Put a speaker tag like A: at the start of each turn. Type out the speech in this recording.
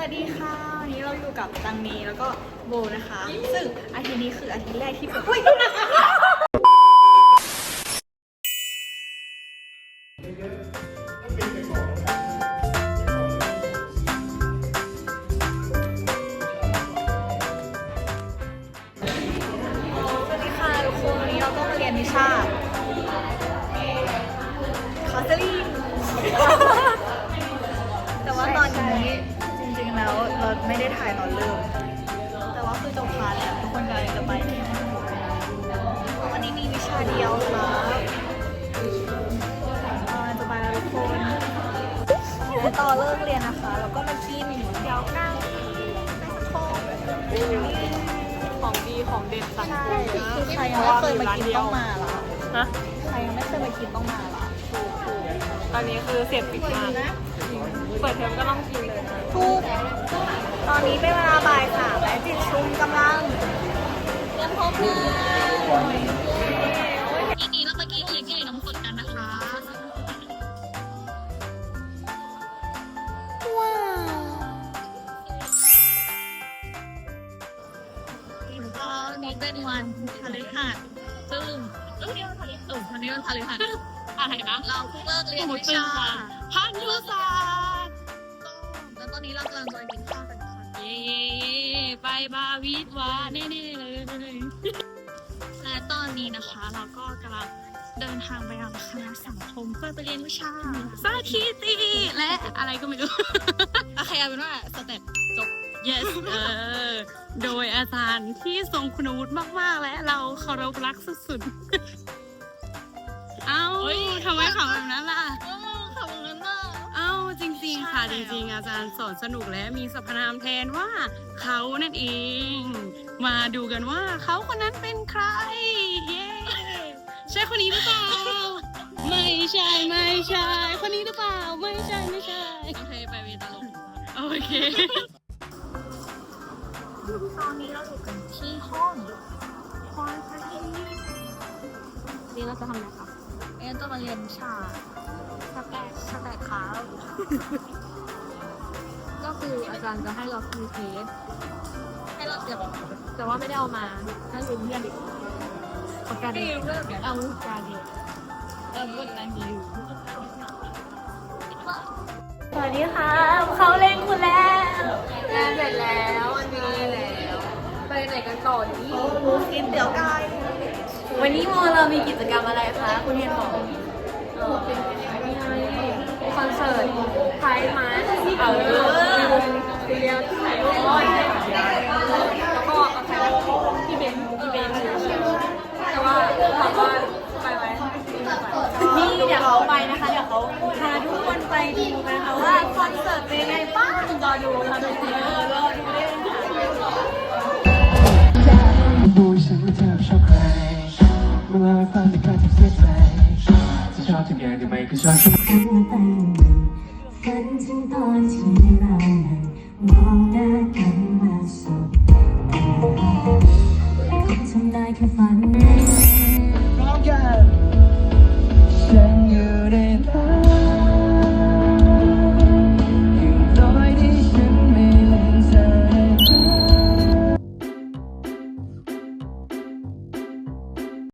A: วัสดีค่ะ วันนี้เราอยู่กับตังนีแล้วก็โบนะคะ ซึ่งอาทิตย์นี้คืออาทิตย์แรกที่เปิด ไม่ได้ถ่ายตอนเริ่ม แต่ว่าคือจบคลาสแล้วทุกคนกำลังจะไปเนี่ยวันนี้มีวิชาเดียวครับกำลังจะไปแล้วทุกคนแล้วต่อเลิกเรียนนะคะ แล้วก็มากินเดี๋ยวกันโคก
B: ของดีของเด็ดสั่ง
A: ใช่คือใครยังไม่เคยมากินต้องมาละ
B: นะ
A: ใครยังไม่เคยมากินต้องมาละ
B: ตอนนี้คือเสพติดมากเปิดเทอมก็ต้องกินเลยนะ
A: ถูกตอนนี้เป็นเวลาบ่ายสามและจิตชุมกำลังเตรียมพบงาน
C: ทีนี้เรามากินเค้กใหญ่นมสดกันนะคะก็นี้เป็นวันทะเลหาดซึ่งเอ้ยวันทะเลเออวันนี้วันทะเลหาด อะไรนะ เราเพิ่งเลิกเรียนวิชาพันธุศาสตร์แล้วตอนนี้เรากำลังจะกินข้าวกันค่ะเย้ไปบาวิทวาแน่ๆเลยและตอนนี้นะคะเราก็กำลังเดินทางไปยังคณะสังคมเพื่อไปเรียนวิชาสาคีตีและอะไรก็ไม่รู้โอเคเอาเป็นว่าสเต็ปจบ yes เออโดยอาจารย์ที่ทรงคุณวุฒิมาก ๆ และเราเคารพรักสุด ๆ อ้าทำไมขำแบบนั้นล่ะ
A: ขอบคุณมาก
C: เอ้าจริงๆค่ะ
A: ใช่
C: จริงๆ อาจารย์สอนสนุกและมีสรรพนามแทนว่าเขานั่นเอง มาดูกันว่าเขาคนนั้นเป็นใคร เย้ใช่คนนี้หรือเปล่า ไม่ใช่ไม่ใช่ คนนี้หรือเปล่า ไม่ใช่ไม่ใช่โอเคไปเวตาลงโอเค
A: ตอนนี้เราอยู่กันที่ห้องควอนพาที
C: นี่เราจะทำอะไรคะ
A: เอ็นจะมาเรียนวิชาสแตทสแตทครับ
C: ก็คืออาจารย์จะให้เราคีเทส
A: ให้เราเตรียม
C: แต่ว่าไม่ได้เอามาถ้าลืมเพื่อนอีกปากกาดีเอาปากกาดีเออปากกาดี
A: สวัสดีค่ะเขาเล่นคุณแล้ว
B: งานเสร็จแล้ววันนี้แล้ว ไปไหนกันต่อดี
A: กินเตี๋ยวไก่
B: วันนี้โมเรามีกิจกรรมอะไรคะ คุณเฮียนบอกคอนเสิร์ตไทยมาเออเเมื่
A: อเล่า
D: ให้ฟังในการที่เสียใจจะชอบทุกอย่างที่ไม่เคยชอบ